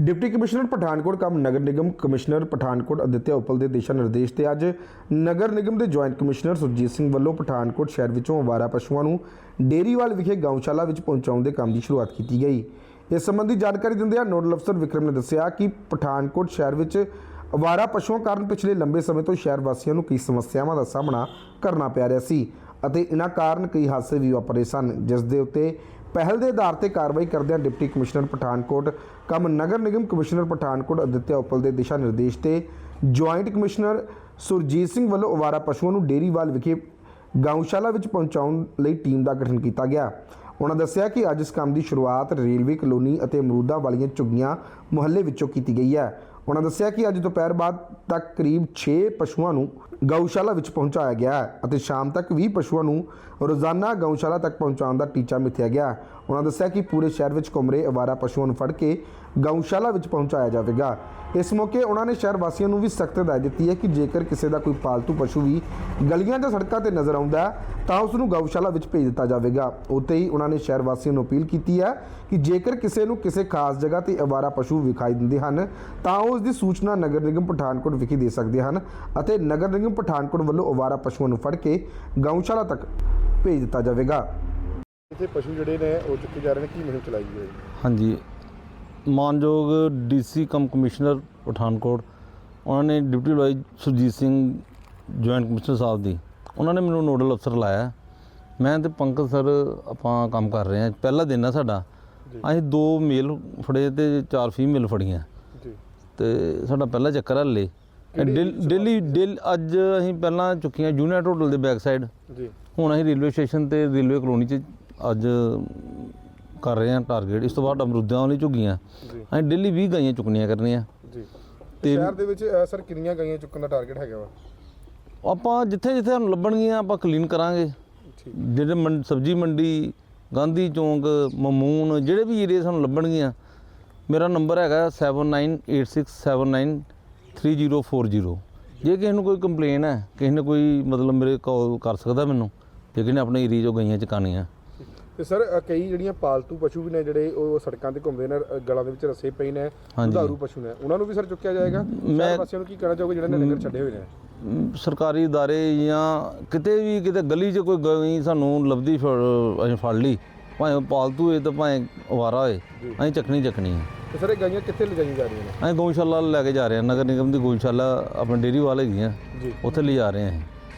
Deputy commissioner Pathankot cum ਨਗਰ ਨਿਗਮ commissioner Pathankot Aditya ਉਪਲ ਦੇ ਦਿਸ਼ਾ ਨਿਰਦੇਸ਼ ਤੇ ਅੱਜ ਨਗਰ ਨਿਗਮ ਦੇ ਜੁਆਇੰਟ ਕਮਿਸ਼ਨਰ ਸੁਰਜੀਤ ਸਿੰਘ ਵੱਲੋਂ ਪਠਾਨਕੋਟ ਸ਼ਹਿਰ ਵਿੱਚੋਂ ਅਵਾਰਾ ਪਸ਼ੂਆਂ ਨੂੰ ਡੇਅਰੀਵਾਲ ਵਿਖੇ ਗਊਸ਼ਾਲਾ ਵਿੱਚ ਪਹੁੰਚਾਉਣ ਦੇ ਕੰਮ ਦੀ ਸ਼ੁਰੂਆਤ ਕੀਤੀ ਗਈ। ਇਸ ਸੰਬੰਧੀ ਜਾਣਕਾਰੀ ਦਿੰਦਿਆਂ ਨੋਡਲ ਅਫਸਰ ਵਿਕਰਮ ਨੇ ਦੱਸਿਆ ਕਿ ਪਠਾਨਕੋਟ ਸ਼ਹਿਰ ਵਿੱਚ ਅਵਾਰਾ ਪਸ਼ੂਆਂ ਕਾਰਨ ਪਿਛਲੇ ਲੰਬੇ ਸਮੇਂ ਤੋਂ ਸ਼ਹਿਰ ਵਾਸੀਆਂ ਨੂੰ ਕਈ ਸਮੱਸਿਆਵਾਂ ਦਾ ਸਾਹਮਣਾ ਕਰਨਾ ਪੈ ਰਿਹਾ ਸੀ ਅਤੇ ਇਹਨਾਂ ਕਾਰਨ ਕਈ ਹਾਦਸੇ ਵੀ ਵਾਪਰੇ ਸਨ, ਜਿਸ ਦੇ ਉੱਤੇ ਪਹਿਲ ਦੇ ਆਧਾਰ ਤੇ ਕਾਰਵਾਈ ਕਰਦਿਆਂ ਡਿਪਟੀ ਕਮਿਸ਼ਨਰ ਪਠਾਨਕੋਟ, ਕਮ ਨਗਰ ਨਿਗਮ ਕਮਿਸ਼ਨਰ ਪਠਾਨਕੋਟ ਅਦਿੱਤਿਆ ਉਪਲ ਦੇ ਦਿਸ਼ਾ ਨਿਰਦੇਸ਼ ਤੇ ਜੁਆਇੰਟ ਕਮਿਸ਼ਨਰ ਸੁਰਜੀਤ ਸਿੰਘ ਵੱਲੋਂ ਅਵਾਰਾ ਪਸ਼ੂਆਂ ਨੂੰ ਡੇਅਰੀਵਾਲ ਵਿਖੇ ਗਾਉਂਸ਼ਾਲਾ ਵਿੱਚ ਪਹੁੰਚਾਉਣ ਲਈ ਟੀਮ ਦਾ ਗਠਨ ਕੀਤਾ ਗਿਆ। ਉਹਨਾਂ ਦੱਸਿਆ ਕਿ ਅੱਜ ਇਸ ਕੰਮ ਦੀ ਸ਼ੁਰੂਆਤ ਰੇਲਵੇ ਕਲੋਨੀ ਅਤੇ ਅਮਰੂਦਾ ਵਾਲੀਆਂ ਝੁੱਗੀਆਂ ਮੁਹੱਲੇ ਵਿੱਚੋਂ ਕੀਤੀ ਗਈ ਹੈ। ਉਹਨਾਂ ਦੱਸਿਆ ਕਿ ਅੱਜ ਦੁਪਹਿਰ ਬਾਅਦ ਤੱਕ ਕਰੀਬ 6 ਪਸ਼ੂਆਂ ਨੂੰ ਗਊਸ਼ਾਲਾ ਵਿੱਚ ਪਹੁੰਚਾਇਆ ਗਿਆ ਹੈ ਅਤੇ ਸ਼ਾਮ ਤੱਕ 20 ਪਸ਼ੂਆਂ ਨੂੰ ਰੋਜ਼ਾਨਾ ਗਊਸ਼ਾਲਾ ਤੱਕ ਪਹੁੰਚਾਉਣ ਦਾ ਟੀਚਾ ਮਿੱਥਿਆ ਗਿਆ ਉਹਨਾਂ ਦੱਸਿਆ ਕਿ ਪੂਰੇ ਸ਼ਹਿਰ ਵਿੱਚ ਘੁੰਮ ਅਵਾਰਾ ਪਸ਼ੂਆਂ ਨੂੰ ਫੜ ਕੇ ਗਊਸ਼ਾਲਾ ਵਿੱਚ ਪਹੁੰਚਾਇਆ ਜਾਵੇਗਾ। ਇਸ ਮੌਕੇ ਉਹਨਾਂ ਨੇ ਸ਼ਹਿਰ ਵਾਸੀਆਂ ਨੂੰ ਵੀ ਸਖਤ ਹਦਾਇਤ ਦਿੱਤੀ ਹੈ ਕਿ ਜੇਕਰ ਕਿਸੇ ਦਾ ਕੋਈ ਪਾਲਤੂ ਪਸ਼ੂ ਵੀ ਗਲੀਆਂ ਜਾਂ ਸੜਕਾਂ ਤੇ ਨਜ਼ਰ ਆਉਂਦਾ ਹੈ, ਤਾਂ ਉਸ ਨੂੰ ਗਊਸ਼ਾਲਾ ਵਿੱਚ ਭੇਜ ਦਿੱਤਾ ਜਾਵੇਗਾ। ਉੱਥੇ ਹੀ ਉਹਨਾਂ ਨੇ ਸ਼ਹਿਰ ਵਾਸੀਆਂ ਨੂੰ ਅਪੀਲ ਕੀਤੀ ਹੈ ਕਿ ਜੇਕਰ ਕਿਸੇ ਨੂੰ ਕਿਸੇ ਖਾਸ ਜਗ੍ਹਾ ਤੇ ਅਵਾਰਾ ਪਸ਼ੂ ਵਿਖਾਈ ਦਿੰਦੇ ਹਨ, ਤਾਂ ਉਹ ਉਸ ਦੀ ਸੂਚਨਾ ਨਗਰ ਨਿਗਮ ਪਠਾਨਕੋਟ ਵਿਖੇ ਦੇ ਸਕਦੇ ਹਨ ਅਤੇ ਨਗਰ ਨਿਗਮ ਪਠਾਨਕੋਟ ਵੱਲੋਂ ਅਵਾਰਾ ਪਸ਼ੂਆਂ ਨੂੰ ਫੜ ਕੇ ਗਊਸ਼ਾਲਾ ਤੱਕ ਭੇਜ ਦਿੱਤਾ ਜਾਵੇਗਾ। ਇੱਥੇ ਪਸ਼ੂ ਜਿਹੜੇ ਨੇ ਉਹ ਚੁੱਕੇ ਜਾ ਰਹੇ ਨੇ ਕੀ ਮੁਹਿੰਮ ਚਲਾਈ ਗਈ ਹੈ? ਹਾਂਜੀ। ਮਾਨਯੋਗ ਡੀਸੀ ਕਮ ਕਮਿਸ਼ਨਰ ਪਠਾਨਕੋਟ ਉਹਨਾਂ ਨੇ ਡਿਪਟੀ ਲਾਈ ਸੁਰਜੀਤ ਸਿੰਘ ਜੁਆਇੰਟ ਕਮਿਸ਼ਨਰ ਸਾਹਿਬ ਦੀ ਉਹਨਾਂ ਨੇ ਮੈਨੂੰ ਨੋਡਲ ਅਫਸਰ ਲਾਇਆ। ਮੈਂ ਤੇ ਪੰਕਜ ਸਰ ਆਪਾਂ ਕੰਮ ਕਰ ਰਹੇ ਹਾਂ। ਪਹਿਲਾ ਦਿਨ ਆ ਸਾਡਾ। ਅਸੀਂ ਦੋ ਮੇਲ ਫੜੇ ਤੇ ਚਾਰ ਫੀਮੇਲ ਫੜੀਆਂ। ਜੀ। ਤੇ ਸਾਡਾ ਪਹਿਲਾ ਚੱਕਰ ਹਲੇ। ਕਿਹੜੀ ਡੇਲੀ ਡੇਲੀ ਅੱਜ ਅਸੀਂ ਪਹਿਲਾਂ ਚੁੱਕੀਆਂ ਜੂਨੀਅਰ ਹੋਟਲ ਦੇ ਬੈਕ ਸਾਈਡ। ਜੀ। ਹੁਣ ਅਸੀਂ ਰੇਲਵੇ ਸਟੇਸ਼ਨ ਤੇ ਰੇਲਵੇ ਕਲੋਨੀ 'ਚ ਅੱਜ ਕਰ ਰਹੇ ਹਾਂ ਟਾਰਗੇਟ ਇਸ ਤੋਂ ਬਾਅਦ ਅਮਰੂਦਾਂ ਵਾਲੀ ਝੁੱਗੀਆਂ। ਜੀ। ਅਸੀਂ ਡੇਲੀ 20 ਗਾਈਆਂ ਚੁੱਕਣੀਆਂ ਕਰਨੀਆਂ। ਜੀ। ਤੇ- ਸ਼ਹਿਰ ਦੇ ਵਿੱਚ ਸਰ ਕਿੰਨੀਆਂ ਗਾਈਆਂ ਚੁੱਕਣ ਦਾ ਟਾਰਗੇਟ ਹੈਗਾ ਵਾ? ਆਪਾਂ ਜਿੱਥੇ ਜਿੱਥੇ ਸਾਨੂੰ ਲੱਭਣਗੀਆਂ ਆਪਾਂ ਕਲੀਨ ਕਰਾਂਗੇ। ਠੀਕ। ਜਿਹੜੇ ਮੰਡ ਸਬਜੀ ਮੰਡੀ ਗਾਂਧੀ ਚੌਂਕ ਮਮੂਨ ਜਿਹੜੇ ਵੀ ਏਰੀਆ ਸਾਨੂੰ ਲੱਭਣਗੀਆਂ ਮੇਰਾ ਨੰਬਰ ਹੈਗਾ 7986793040 ਜੇ ਕਿਸੇ ਨੂੰ ਕੋਈ ਕੰਪਲੇਨ ਹੈ ਕਿਸੇ ਨੇ ਕੋਈ ਮਤਲਬ ਮੇਰੇ ਕਾਲ ਕਰ ਸਕਦਾ ਮੈਨੂੰ ਜੇ ਕਿਸੇ ਨੇ ਆਪਣੇ ਏਰੀਆ 'ਚੋਂ ਗਈਆਂ ਚਕਾਣੀਆਂ ਤੇ ਸਰ ਅ, ਕਈ ਜਿਹੜੀਆਂ ਪਾਲਤੂ ਪਸ਼ੂ ਵੀ ਨੇ ਜਿਹੜੇ ਉਹ ਸੜਕਾਂ ਤੇ ਘੁੰਮਦੇ ਨੇ ਅ, ਗਲਾਂ ਦੇ ਵਿੱਚ ਰੱਸੇ ਪਏ ਨੇ ਹਾਂਜੀ। ਦੁਧਾਰੂ ਪਸ਼ੂ ਨੇ ਉਹਨਾਂ ਨੂੰ ਵੀ ਸਰ ਚੁੱਕਿਆ ਜਾਏਗਾ ਮੈਂ- ਸ਼ਹਿਰ ਵਾਸੀਆਂ ਨੂੰ ਕੀ ਕਹਿਣਾ ਚਾਹੋਗੇ ਜਿਹੜੇ ਨੇ ਲੰਗਰ ਛੱਡੇ ਹੋਏ ਨੇ ਅਮ ਸਰਕਾਰੀ ادارے ਜਾਂ ਕਿਤੇ ਵੀ ਕਿਤੇ ਗਲੀ 'ਚ ਕੋਈ ਗਈ ਸਾਨੂੰ ਲੱਭਦੀ ਫੜ- ਅਸੀਂ ਫੜ ਲਈ ਭਾਵੇਂ ਪਾਲਤੂ ਹੋਏ ਤਾਂ ਭਾਵੇਂ ਅਵਾਰਾ ਹੋਏ ਜੀ। ਅਸੀਂ ਚੱਕਣੀ ਚੱਕਣੀ ਹੈ ਤੇ ਸਰ ਇਹ ਗਾਈਆਂ ਕਿੱਥੇ ਲਿਜਾਈਆਂ ਜਾ ਰਹੀਆਂ ਨੇ ਅਸੀਂ ਗਊਸ਼ਾਲਾ ਲੈ ਕੇ ਜਾ ਰਹੇ ਹਾਂ ਨਗਰ ਨਿਗਮ ਦੀ ਗਊਸ਼ਾਲਾ ਆਪਣੇ ਡੇਰੀ ਵਾਲੇ ਹੈਗੀਆਂ ਜੀ ਉੱਥੇ ਲੈ ਜਾ ਰਹੇ ਹਾਂ ਅਸੀਂ